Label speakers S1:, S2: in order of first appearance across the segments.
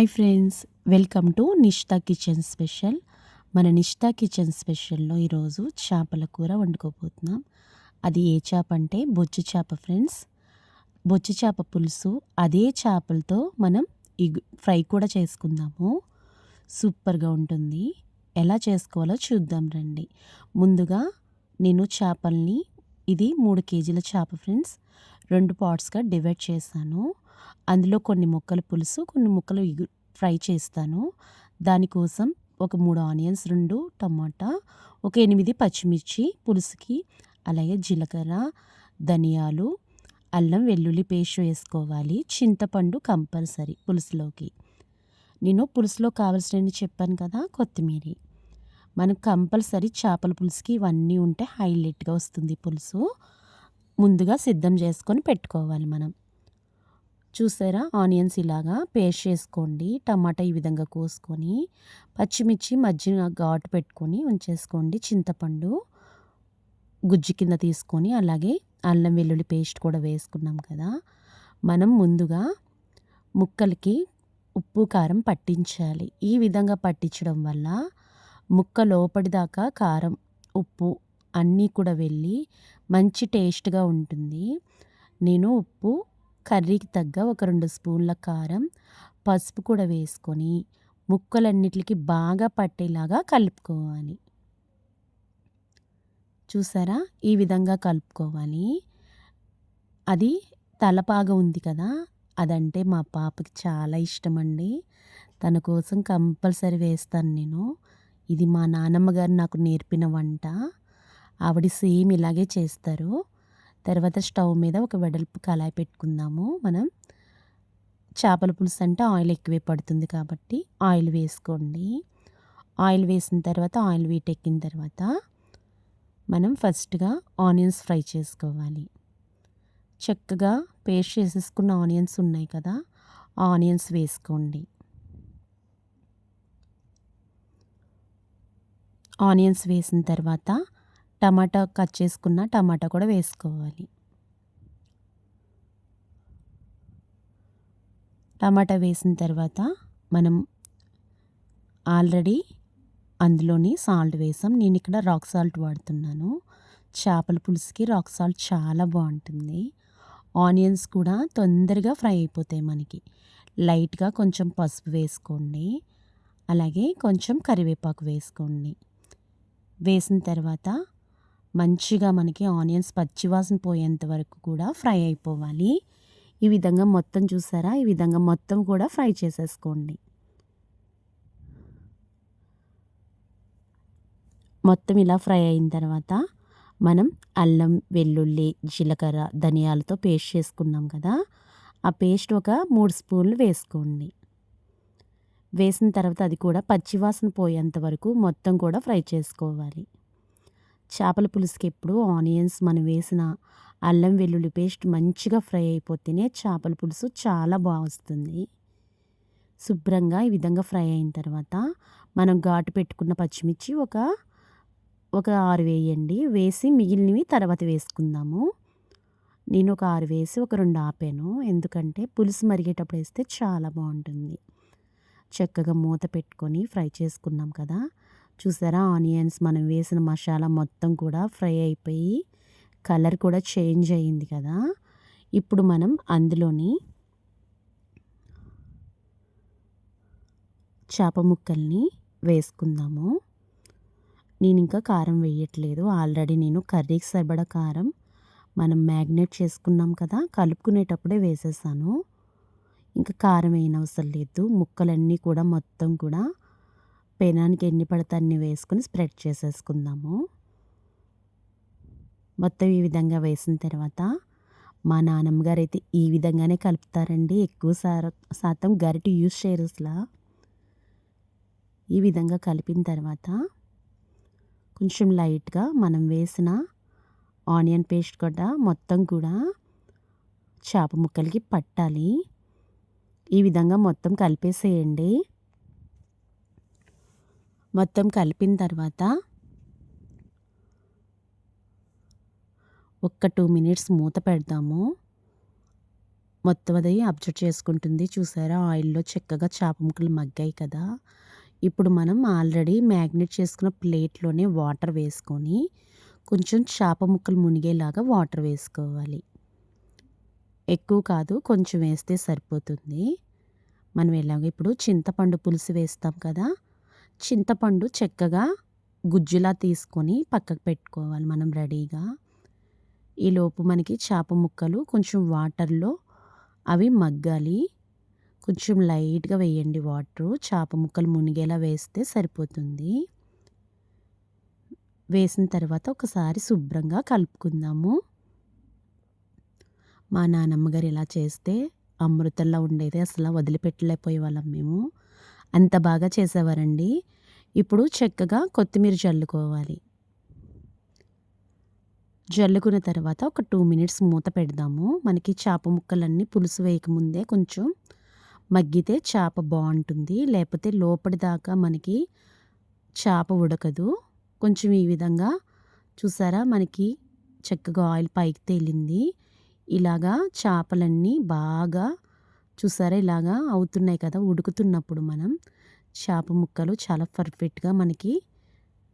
S1: Hi friends welcome to Nishta kitchen special. మన Nishta kitchen స్పెషల్లో ఈరోజు చేపల కూర వండుకోబోతున్నాం. అది ఏ చేప అంటే బొచ్చు చేప ఫ్రెండ్స్. బొచ్చు చేప పులుసు అదే చేపలతో మనం ఇగ్ ఫ్రై కూడా చేసుకుందాము. సూపర్గా ఉంటుంది. ఎలా చేసుకోవాలో చూద్దాం రండి. ముందుగా నేను చేపల్ని ఇది మూడు కేజీల చేప ఫ్రెండ్స్ రెండు పార్ట్స్గా డివైడ్ చేశాను. అందులో కొన్ని ముక్కలు పులుసు కొన్ని ముక్కలు ఫ్రై చేస్తాను. దానికోసం ఒక మూడు ఆనియన్స్ రెండు టమాటా ఒక ఎనిమిది పచ్చిమిర్చి పులుసుకి అలాగే జీలకర్ర ధనియాలు అల్లం వెల్లుల్లి పేస్ట్ వేసుకోవాలి. చింతపండు కంపల్సరీ పులుసులోకి. నేను పులుసులో కావాల్సినవి చెప్పాను కదా కొత్తిమీర. మనకు కంపల్సరీ చేపల పులుసుకి ఇవన్నీ ఉంటే హైలైట్గా వస్తుంది పులుసు. ముందుగా సిద్ధం చేసుకొని పెట్టుకోవాలి మనం. చూసారా? ఆనియన్స్ ఇలాగా పేస్ట్ చేసుకోండి టమాటా ఈ విధంగా కోసుకొని పచ్చిమిర్చి మధ్య ఘాటు పెట్టుకొని ఉంచేసుకోండి చింతపండు గుజ్జు కింద తీసుకొని అలాగే అల్లం వెల్లుల్లి పేస్ట్ కూడా వేసుకున్నాం కదా. మనం ముందుగా ముక్కలకి ఉప్పు కారం పట్టించాలి. ఈ విధంగా పట్టించడం వల్ల ముక్క లోపటిదాకా కారం ఉప్పు అన్నీ కూడా వెళ్ళి మంచి టేస్ట్గా ఉంటుంది. నేను ఉప్పు కర్రీకి తగ్గ ఒక రెండు స్పూన్ల కారం పసుపు కూడా వేసుకొని ముక్కలన్నిటికి బాగా పట్టేలాగా కలుపుకోవాలి. చూసారా? ఈ విధంగా కలుపుకోవాలి. అది తలపాగా ఉంది కదా అదంటే మా పాపకి చాలా ఇష్టం అండి తన కోసం కంపల్సరీ వేస్తాను నేను. ఇది మా నాన్నమ్మ గారు నాకు నేర్పిన వంట. ఆవిడ సేమ్ ఇలాగే చేస్తారు. తర్వాత స్టవ్ మీద ఒక వెడల్పు కళాయి పెట్టుకుందాము మనం. చేపల పులుసు అంటే ఆయిల్ ఎక్కువే పడుతుంది కాబట్టి ఆయిల్ వేసుకోండి. ఆయిల్ వేసిన తర్వాత ఆయిల్ వీటెక్కిన తర్వాత మనం ఫస్ట్గా ఆనియన్స్ ఫ్రై చేసుకోవాలి. చక్కగా పేస్ట్ చేసేసుకున్న ఆనియన్స్ ఉన్నాయి కదా ఆనియన్స్ వేసుకోండి. ఆనియన్స్ వేసిన తర్వాత టమాటా కట్ చేసుకున్న టమాటా కూడా వేసుకోవాలి. టమాటా వేసిన తర్వాత మనం ఆల్రెడీ అందులోని సాల్ట్ వేసాం. నేను ఇక్కడ రాక్ సాల్ట్ వాడుతున్నాను. చేపల పులుసుకి రాక్ సాల్ట్ చాలా బాగుంటుంది. ఆనియన్స్ కూడా తొందరగా ఫ్రై అయిపోతాయి మనకి. లైట్గా కొంచెం పసుపు వేసుకోండి. అలాగే కొంచెం కరివేపాకు వేసుకోండి. వేసిన తర్వాత మంచిగా మనకి ఆనియన్స్ పచ్చివాసన పోయేంత వరకు కూడా ఫ్రై అయిపోవాలి. ఈ విధంగా మొత్తం చూసారా? ఈ విధంగా మొత్తం కూడా ఫ్రై చేసేసుకోండి. మొత్తం ఇలా ఫ్రై అయిన తర్వాత మనం అల్లం వెల్లుల్లి జీలకర్ర ధనియాలతో పేస్ట్ చేసుకున్నాం కదా? ఆ పేస్ట్ ఒక మూడు స్పూన్లు వేసుకోండి. వేసిన తర్వాత అది కూడా పచ్చివాసన పోయేంత వరకు మొత్తం కూడా ఫ్రై చేసుకోవాలి. చేపల పులుసుకి ఎప్పుడు ఆనియన్స్ మనం వేసిన అల్లం వెల్లుల్లి పేస్ట్ మంచిగా ఫ్రై అయిపోతేనే చేపల పులుసు చాలా బాగా వస్తుంది శుభ్రంగా ఈ విధంగా ఫ్రై అయిన తర్వాత మనం ఘాటు పెట్టుకున్న పచ్చిమిర్చి ఒక ఒక ఆరు వేయండి. వేసి మిగిలినవి తర్వాత వేసుకుందాము. నేను ఒక ఆరు వేసి ఒక రెండు ఆపాను. ఎందుకంటే పులుసు మరిగేటప్పుడు వేస్తే చాలా బాగుంటుంది. చక్కగా మూత పెట్టుకొని ఫ్రై చేసుకున్నాం కదా. చూసారా? ఆనియన్స్ మనం వేసిన మసాలా మొత్తం కూడా ఫ్రై అయిపోయి కలర్ కూడా చేంజ్ అయ్యింది కదా? ఇప్పుడు మనం అందులోని చేప ముక్కల్ని వేసుకుందాము. నేను ఇంకా కారం వేయట్లేదు. ఆల్రెడీ నేను కర్రీకి సరిపడా కారం మనం మ్యాగ్నేట్ చేసుకున్నాం కదా? కలుపుకునేటప్పుడే వేసేసాను. ఇంకా కారం వేయనవసరం లేదు. ముక్కలన్నీ కూడా మొత్తం కూడా పెనానికి ఎన్ని పడితే అన్ని వేసుకొని స్ప్రెడ్ చేసేసుకుందాము. మొత్తం ఈ విధంగా వేసిన తర్వాత మా నాన్నమ్మ గారు అయితే ఈ విధంగానే కలుపుతారండి. ఎక్కువ శాతం గరిటి యూస్ చేయరు అసలు. ఈ విధంగా కలిపిన తర్వాత కొంచెం లైట్గా మనం వేసిన ఆనియన్ పేస్ట్ కూడా మొత్తం కూడా చేప ముక్కలకి పట్టాలి. ఈ విధంగా మొత్తం కలిపేసేయండి. మొత్తం కలిపిన తర్వాత ఒక్క టూ మినిట్స్ మూత పెడదాము. మొత్తం అది అబ్జర్వ్ చేసుకుంటుంది. చూసారా? ఆయిల్లో చక్కగా చేప ముక్కలు మగ్గాయి కదా? ఇప్పుడు మనం ఆల్రెడీ మ్యాగ్నెట్ చేసుకున్న ప్లేట్లోనే వాటర్ వేసుకొని కొంచెం చేప ముక్కలు మునిగేలాగా వాటర్ వేసుకోవాలి. ఎక్కువ కాదు కొంచెం వేస్తే సరిపోతుంది. మనం ఎలాగో ఇప్పుడు చింతపండు పులుసు వేస్తాం కదా? చింతపండు చక్కగా గుజ్జులా తీసుకొని పక్కకు పెట్టుకోవాలి మనం రెడీగా. ఈలోపు మనకి చేప ముక్కలు కొంచెం వాటర్లో అవి మగ్గాలి. కొంచెం లైట్గా వేయండి వాటరు. చేప ముక్కలు మునిగేలా వేస్తే సరిపోతుంది. వేసిన తర్వాత ఒకసారి శుభ్రంగా కలుపుకుందాము. మా నానమ్మగారు ఇలా చేస్తే అమృతంలా ఉండేది. అసలు వదిలిపెట్టలేకపోయే వాళ్ళం మేము. అంత బాగా చేసేవారండి. ఇప్పుడు చక్కగా కొత్తిమీర జల్లుకోవాలి. జల్లుకున్న తర్వాత ఒక టూ మినిట్స్ మూత పెడదాము. మనకి చేప ముక్కలన్నీ పులుసు వేయకముందే కొంచెం మగ్గితే చేప బాగుంటుంది. లేకపోతే లోపలి దాకా మనకి చేప ఉడకదు. కొంచెం ఈ విధంగా చూసారా? మనకి చక్కగా ఆయిల్ పైకి తేలింది. ఇలాగా చేపలన్నీ బాగా చూసారా? ఇలాగా అవుతున్నాయి కదా! ఉడుకుతున్నప్పుడు మనం చేప ముక్కలు చాలా పర్ఫెక్ట్గా మనకి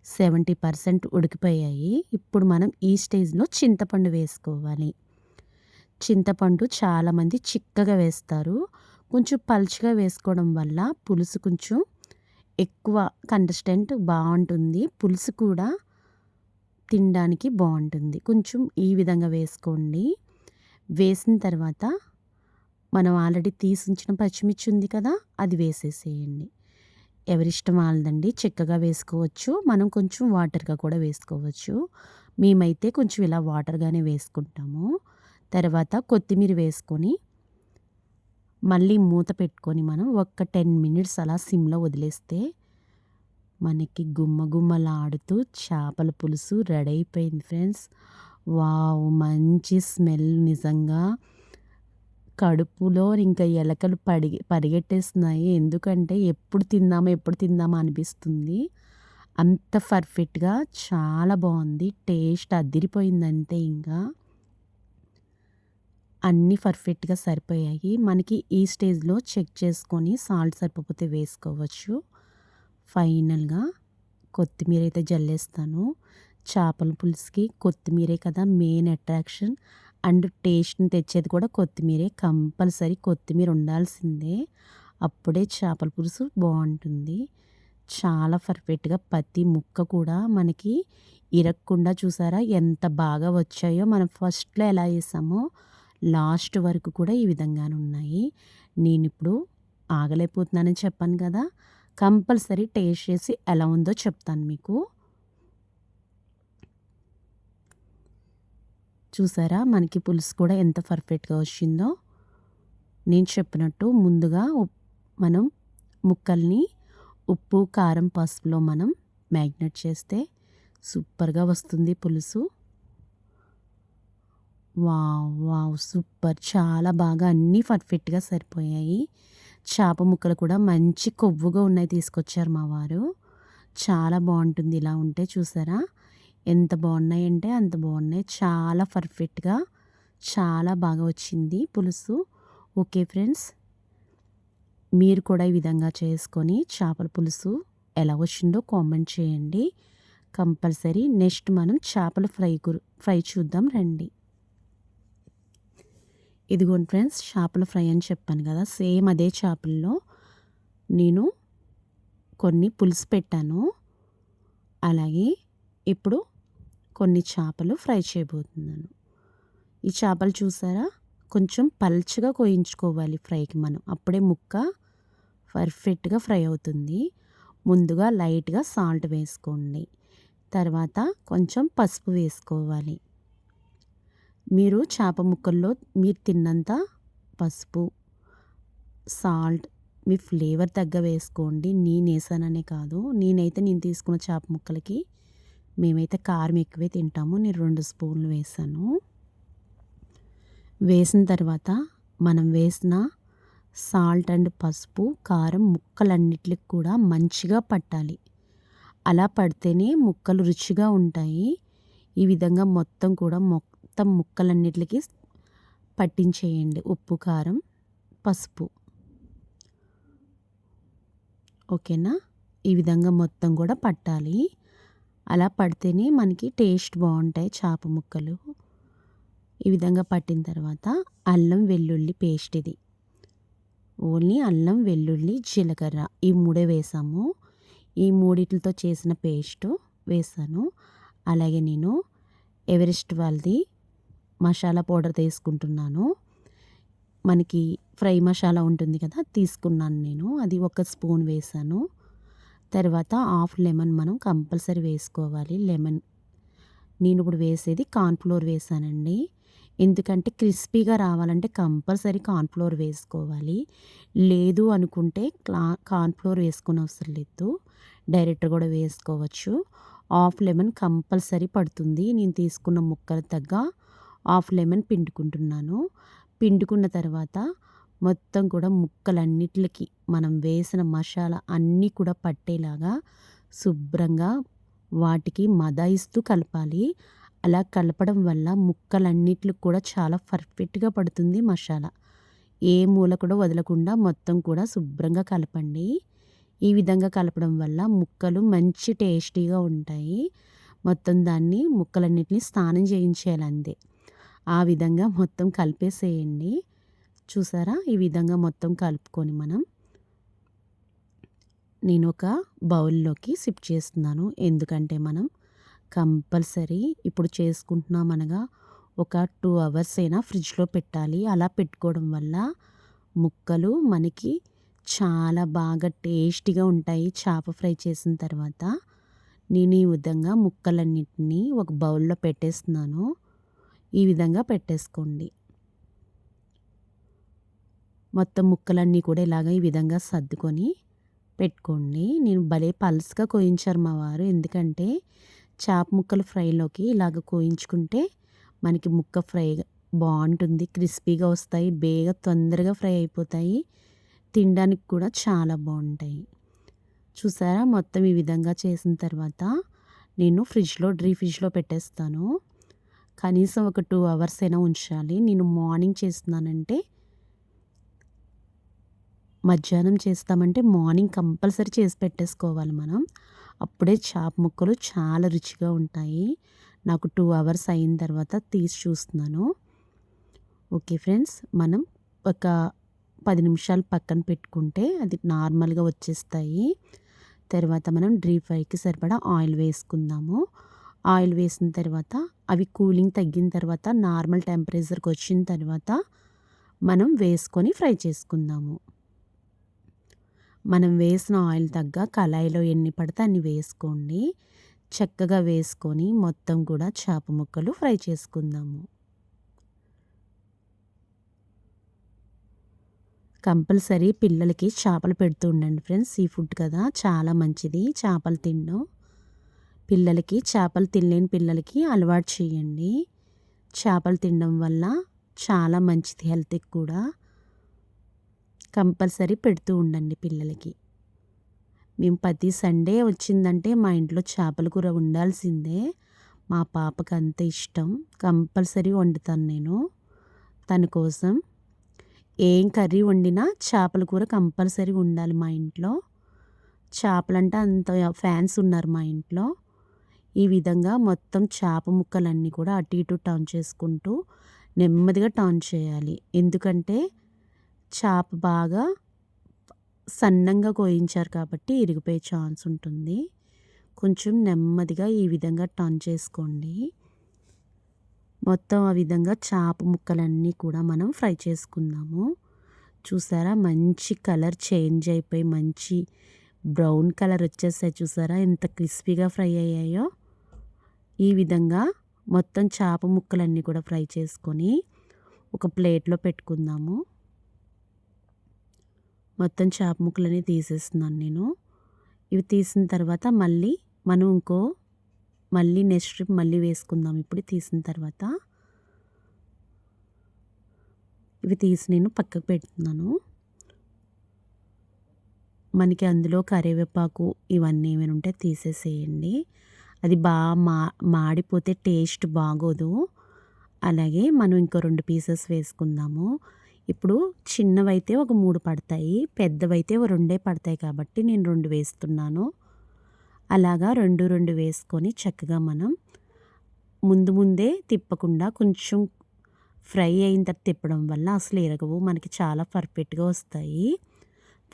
S1: సెవెంటీ పర్సెంట్ ఉడికిపోయాయి. ఇప్పుడు మనం ఈ స్టేజ్లో చింతపండు వేసుకోవాలి. చింతపండు చాలామంది చిక్కగా వేస్తారు. కొంచెం పలుచగా వేసుకోవడం వల్ల పులుసు కొంచెం ఎక్కువ కన్సిస్టెంట్ బాగుంటుంది. పులుసు కూడా తినడానికి బాగుంటుంది. కొంచెం ఈ విధంగా వేసుకోండి. వేసిన తర్వాత మనం ఆల్రెడీ తీసి ఉంచిన పచ్చిమిర్చి ఉంది కదా అది వేసేసేయండి. ఎవరిష్టం వాళ్ళదండి చిక్కగా వేసుకోవచ్చు. మనం కొంచెం వాటర్గా కూడా వేసుకోవచ్చు. మేమైతే కొంచెం ఇలా వాటర్గానే వేసుకుంటాము. తర్వాత కొత్తిమీర వేసుకొని మళ్ళీ మూత పెట్టుకొని మనం ఒక్క టెన్ మినిట్స్ అలా సిమ్లో వదిలేస్తే మనకి గుమ్మ గుమ్మలాడుతూ చేపల పులుసు రెడీ అయిపోయింది ఫ్రెండ్స్. వావ్! మంచి స్మెల్ నిజంగా. కడుపులో ఇంకా ఎలకలు పడిగి పరిగెట్టేస్తున్నాయి. ఎందుకంటే ఎప్పుడు తిందామా ఎప్పుడు తిందామా అనిపిస్తుంది. అంత పర్ఫెక్ట్గా చాలా బాగుంది. టేస్ట్ అదిరిపోయిందంటే ఇంకా అన్నీ పర్ఫెక్ట్గా సరిపోయాయి. మనకి ఈ స్టేజ్లో చెక్ చేసుకొని సాల్ట్ సరిపోతే వేసుకోవచ్చు. ఫైనల్గా కొత్తిమీర అయితే జల్లేస్తాను. చేపల పులుసుకి కొత్తిమీరే కదా మెయిన్ అట్రాక్షన్. అండ్ టేస్ట్ని తెచ్చేది కూడా కొత్తిమీరే. కంపల్సరీ కొత్తిమీర ఉండాల్సిందే. అప్పుడే చేపల పులుసు బాగుంటుంది చాలా పర్ఫెక్ట్గా ప్రతి ముక్క కూడా మనకి ఇరక్కుండా చూసారా ఎంత బాగా వచ్చాయో. మనం ఫస్ట్లో ఎలా చేసామో లాస్ట్ వరకు కూడా ఈ విధంగానే ఉన్నాయి. నేను ఇప్పుడు ఆగలేకపోతున్నానని చెప్పాను కదా. కంపల్సరీ టేస్ట్ చేసి ఎలా ఉందో చెప్తాను మీకు. చూసారా? మనకి పులుసు కూడా ఎంత పర్ఫెక్ట్గా వచ్చిందో. నేను చెప్పినట్టు ముందుగా మనం ముక్కల్ని ఉప్పు కారం పసుపులో మనం మ్యాగ్నెట్ చేస్తే సూపర్గా వస్తుంది పులుసు. Wow wow super. చాలా బాగా అన్నీ పర్ఫెక్ట్గా సరిపోయాయి. చేప ముక్కలు కూడా మంచి కొవ్వుగా ఉన్నాయి తీసుకొచ్చారు మా వారు. చాలా బాగుంటుంది ఇలా ఉంటే చూసారా? ఎంత బాగున్నాయంటే అంత బాగున్నాయి. చాలా పర్ఫెక్ట్గా చాలా బాగా వచ్చింది పులుసు. ఓకే ఫ్రెండ్స్ మీరు కూడా ఈ విధంగా చేసుకొని చేపల పులుసు ఎలా వచ్చిందో కామెంట్ చేయండి. కంపల్సరీ నెక్స్ట్ మనం చేపల ఫ్రై ఫ్రై చూద్దాం రండి. ఇదిగోండి ఫ్రెండ్స్ చేపల ఫ్రై అని చెప్పాను కదా సేమ్ అదే చేపల్లో నేను కొన్ని పులుసు పెట్టాను. అలాగే ఇప్పుడు కొన్ని చేపలు ఫ్రై చేయబోతున్నాను. ఈ చేపలు చూసారా? కొంచెం పల్చగా కోయించుకోవాలి ఫ్రైకి మనం. అప్పుడే ముక్క పర్ఫెక్ట్గా ఫ్రై అవుతుంది. ముందుగా లైట్గా సాల్ట్ వేసుకోండి. తర్వాత కొంచెం పసుపు వేసుకోవాలి. మీరు చేప ముక్కల్లో మీరు తిన్నంత పసుపు సాల్ట్ మీ ఫ్లేవర్ తగ్గ వేసుకోండి. నేను వేసాననే కాదు. నేనైతే నేను తీసుకున్న చేప ముక్కలకి మేమైతే కారం ఎక్కువే తింటాము. నేను రెండు స్పూన్లు వేసాను. వేసిన తర్వాత మనం వేసిన సాల్ట్ అండ్ పసుపు కారం ముక్కలన్నిటికి కూడా మంచిగా పట్టాలి. అలా పడితేనే ముక్కలు రుచిగా ఉంటాయి. ఈ విధంగా మొత్తం కూడా మొత్తం ముక్కలన్నిటికి పట్టించేయండి. ఉప్పు కారం పసుపు. ఓకేనా? ఈ విధంగా మొత్తం కూడా పట్టాలి. అలా పడితేనే మనకి టేస్ట్ బాగుంటాయి చేప ముక్కలు. ఈ విధంగా పట్టిన తర్వాత అల్లం వెల్లుల్లి పేస్ట్ ఇది. ఓన్లీ అల్లం వెల్లుల్లి జీలకర్ర ఈ మూడే వేసాము. ఈ మూడిట్లతో చేసిన పేస్ట్ వేసాను. అలాగే నేను ఎవరెస్ట్ వాళ్ళది మసాలా పౌడర్ తీసుకుంటున్నాను. మనకి ఫ్రై మసాలా ఉంటుంది కదా తీసుకున్నాను నేను. అది ఒక స్పూన్ వేసాను. తర్వాత హాఫ్ లెమన్ మనం కంపల్సరీ వేసుకోవాలి. లెమన్ నేను ఇప్పుడు వేసేది కార్న్ఫ్లోర్ వేసానండి. ఎందుకంటే క్రిస్పీగా రావాలంటే కంపల్సరీ కార్న్ఫ్లోర్ వేసుకోవాలి. లేదు అనుకుంటే క్లా కార్న్ఫ్లోర్ వేసుకునే అవసరం లేదు. డైరెక్ట్ కూడా వేసుకోవచ్చు. హాఫ్ లెమన్ కంపల్సరీ పడుతుంది. నేను తీసుకున్న ముక్కలు తగ్గ హాఫ్ లెమన్ పిండుకుంటున్నాను. పిండుకున్న తర్వాత మొత్తం కూడా ముక్కలన్నిటికి మనం వేసిన మసాలా అన్నీ కూడా పట్టేలాగా శుభ్రంగా వాటికి మదాయిస్తూ కలపాలి. అలా కలపడం వల్ల ముక్కలన్నిటికి కూడా చాలా పర్ఫెక్ట్గా పడుతుంది మసాలా. ఏ మూల కూడా వదలకుండా మొత్తం కూడా శుభ్రంగా కలపండి. ఈ విధంగా కలపడం వల్ల ముక్కలు మంచి టేస్టీగా ఉంటాయి. మొత్తం దాన్ని ముక్కలన్నిటిని స్నానం చేయించేయాలి అంతే ఆ విధంగా మొత్తం కలిపేసేయండి. చూసారా? ఈ విధంగా మొత్తం కలుపుకొని మనం నేను ఒక బౌల్లోకి సిప్ చేస్తున్నాను. ఎందుకంటే మనం కంపల్సరీ ఇప్పుడు చేసుకుంటున్నాం అనగా ఒక టూ అవర్స్ అయినా ఫ్రిడ్జ్లో పెట్టాలి. అలా పెట్టుకోవడం వల్ల ముక్కలు మనకి చాలా బాగా టేస్టీగా ఉంటాయి. చేప ఫ్రై చేసిన తర్వాత నేను ఈ విధంగా ముక్కలన్నింటినీ ఒక బౌల్లో పెట్టేస్తున్నాను. ఈ విధంగా పెట్టేసుకోండి. మొత్తం ముక్కలన్నీ కూడా ఇలాగ ఈ విధంగా సర్దుకొని పెట్టుకోండి. నేను భలే పల్స్గా కోయించారు మా వారు. ఎందుకంటే చేప ముక్కలు ఫ్రైలోకి ఇలాగ కోయించుకుంటే మనకి ముక్క ఫ్రై బాగుంటుంది క్రిస్పీగా వస్తాయి బేగా తొందరగా ఫ్రై అయిపోతాయి తినడానికి కూడా చాలా బాగుంటాయి. చూసారా? మొత్తం ఈ విధంగా చేసిన తర్వాత నేను ఫ్రిడ్జ్లో డ్రీ ఫ్రిడ్జ్లో పెట్టేస్తాను. కనీసం ఒక టూ అవర్స్ అయినా ఉంచాలి. నేను మార్నింగ్ చేస్తున్నానంటే మధ్యాహ్నం చేస్తామంటే మార్నింగ్ కంపల్సరీ చేసి పెట్టేసుకోవాలి మనం. అప్పుడే చేప ముక్కలు చాలా రుచిగా ఉంటాయి. నాకు టూ అవర్స్ అయిన తర్వాత తీసి చూస్తున్నాను. ఓకే ఫ్రెండ్స్ మనం ఒక పది నిమిషాలు పక్కన పెట్టుకుంటే అది నార్మల్గా వచ్చేస్తాయి. తర్వాత మనం డ్రీ ఫ్రైకి సరిపడా ఆయిల్ వేసుకుందాము. ఆయిల్ వేసిన తర్వాత అవి కూలింగ్ తగ్గిన తర్వాత నార్మల్ టెంపరేచర్కి వచ్చిన తర్వాత మనం వేసుకొని ఫ్రై చేసుకుందాము. మనం వేసిన ఆయిల్ తగ్గ కళాయిలో ఎన్ని పడితే అన్ని వేసుకోండి. చక్కగా వేసుకొని మొత్తం కూడా చేప ముక్కలు ఫ్రై చేసుకుందాము. కంపల్సరీ పిల్లలకి చేపలు పెడుతూ ఉండండి ఫ్రెండ్స్. సీ ఫుడ్ కదా చాలా మంచిది. చేపలు తినడం పిల్లలకి చేపలు తినలేని పిల్లలకి అలవాటు చేయండి. చేపలు తినడం వల్ల చాలా మంచిది హెల్త్కి కూడా. కంపల్సరీ పెడుతూ ఉండండి పిల్లలకి. మేము ప్రతి సండే వచ్చిందంటే మా ఇంట్లో చేపల కూర ఉండాల్సిందే. మా పాపకు అంత ఇష్టం. కంపల్సరీ వండుతాను నేను. తన కోసం ఏం కర్రీ వండినా చేపల కూర కంపల్సరీ ఉండాలి మా ఇంట్లో. చేపలంటే అంత ఫ్యాన్స్ ఉన్నారు మా ఇంట్లో. ఈ విధంగా మొత్తం చేప ముక్కలన్నీ కూడా అటు ఇటు టర్న్ చేసుకుంటూ నెమ్మదిగా టర్న్ చేయాలి. ఎందుకంటే చేప బాగా సన్నంగా కోయించారు కాబట్టి ఇరిగిపోయే ఛాన్స్ ఉంటుంది. కొంచెం నెమ్మదిగా ఈ విధంగా టర్న్ చేసుకోండి. మొత్తం ఆ విధంగా చేప ముక్కలన్నీ కూడా మనం ఫ్రై చేసుకుందాము. చూసారా? మంచి కలర్ చేంజ్ అయిపోయి మంచి బ్రౌన్ కలర్ వచ్చేసాయి చూసారా? ఎంత క్రిస్పీగా ఫ్రై అయ్యాయో. ఈ విధంగా మొత్తం చేప ముక్కలన్నీ కూడా ఫ్రై చేసుకొని ఒక ప్లేట్లో పెట్టుకుందాము. మొత్తం చేప ముక్కలని తీసేస్తున్నాను నేను. ఇవి తీసిన తర్వాత మళ్ళీ మనం ఇంకో మళ్ళీ నెక్స్ట్ ట్రిప్ మళ్ళీ వేసుకుందాం ఇప్పుడు తీసిన తర్వాత. ఇవి తీసి నేను పక్కకు పెడుతున్నాను. మనకి అందులో కరివేపాకు ఇవన్నీ ఏమైనా ఉంటే తీసేసేయండి. అది బాగా మా మాడిపోతే టేస్ట్ బాగోదు. అలాగే మనం ఇంకో రెండు పీసెస్ వేసుకుందాము. ఇప్పుడు చిన్నవైతే ఒక మూడు పడతాయి పెద్దవైతే ఓ రెండే పడతాయి కాబట్టి నేను రెండు వేస్తున్నాను. అలాగా రెండు రెండు వేసుకొని చక్కగా మనం ముందు ముందే తిప్పకుండా కొంచెం ఫ్రై అయిన తర్వాత తిప్పడం వల్ల అసలు ఎరగవు మనకి చాలా పర్ఫెక్ట్గా వస్తాయి.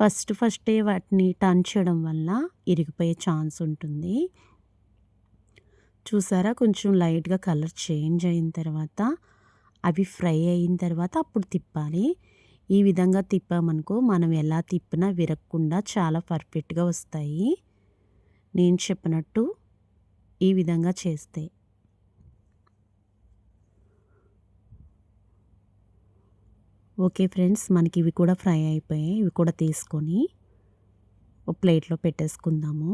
S1: ఫస్ట్ ఫస్టే వాటిని టర్న్ చేయడం వల్ల ఇరిగిపోయే ఛాన్స్ ఉంటుంది. చూసారా? కొంచెం లైట్గా కలర్ చేంజ్ అయిన తర్వాత అవి ఫ్రై అయిన తర్వాత అప్పుడు తిప్పాలి. ఈ విధంగా తిప్పామనుకో మనం ఎలా తిప్పినా విరగకుండా చాలా పర్ఫెక్ట్గా వస్తాయి. నేను చెప్పినట్టు ఈ విధంగా చేస్తే. ఓకే ఫ్రెండ్స్ మనకి ఇవి కూడా ఫ్రై అయిపోయాయి. ఇవి కూడా తీసుకొని ఒక ప్లేట్లో పెట్టేసుకుందాము.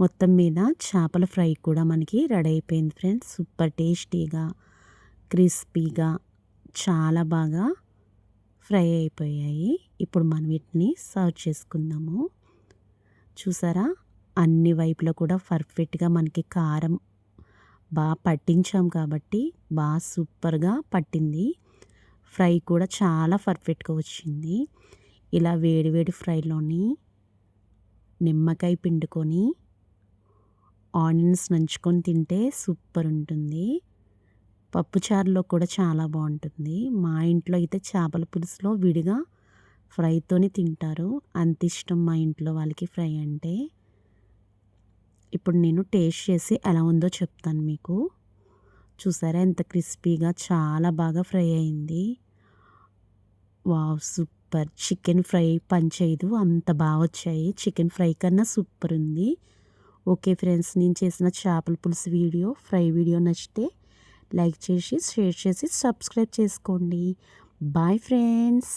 S1: మొత్తం మీద చేపల ఫ్రై కూడా మనకి రెడీ అయిపోయింది ఫ్రెండ్స్. సూపర్ టేస్టీగా క్రిస్పీగా చాలా బాగా ఫ్రై అయిపోయాయి. ఇప్పుడు మనం వీటిని సర్వ్ చేసుకుందాము. చూసారా? అన్ని వైపులో కూడా పర్ఫెక్ట్గా మనకి కారం బాగా పట్టించాం కాబట్టి బాగా సూపర్గా పట్టింది. ఫ్రై కూడా చాలా పర్ఫెక్ట్గా వచ్చింది. ఇలా వేడివేడి ఫ్రైలోని నిమ్మకాయ పిండుకొని ఆనియన్స్ నంచుకొని తింటే సూపర్ ఉంటుంది. పప్పుచారులో కూడా చాలా బాగుంటుంది. మా ఇంట్లో అయితే చేపల పులుసులో విడిగా ఫ్రైతోనే తింటారు. అంత ఇష్టం మా ఇంట్లో వాళ్ళకి ఫ్రై అంటే. ఇప్పుడు నేను టేస్ట్ చేసి ఎలా ఉందో చెప్తాను మీకు. చూసారా ఎంత క్రిస్పీగా చాలా బాగా ఫ్రై అయింది. Wow super. చికెన్ ఫ్రై పంచేయదు అంత బాగా వచ్చాయి. చికెన్ ఫ్రై కన్నా సూపర్ ఉంది. ఓకే ఫ్రెండ్స్ నేను చేసిన చేపల పులుసు వీడియో ఫ్రై వీడియో నచ్చితే లైక్ చేసి షేర్ చేసి సబ్స్క్రైబ్ చేసుకోండి. Bye friends.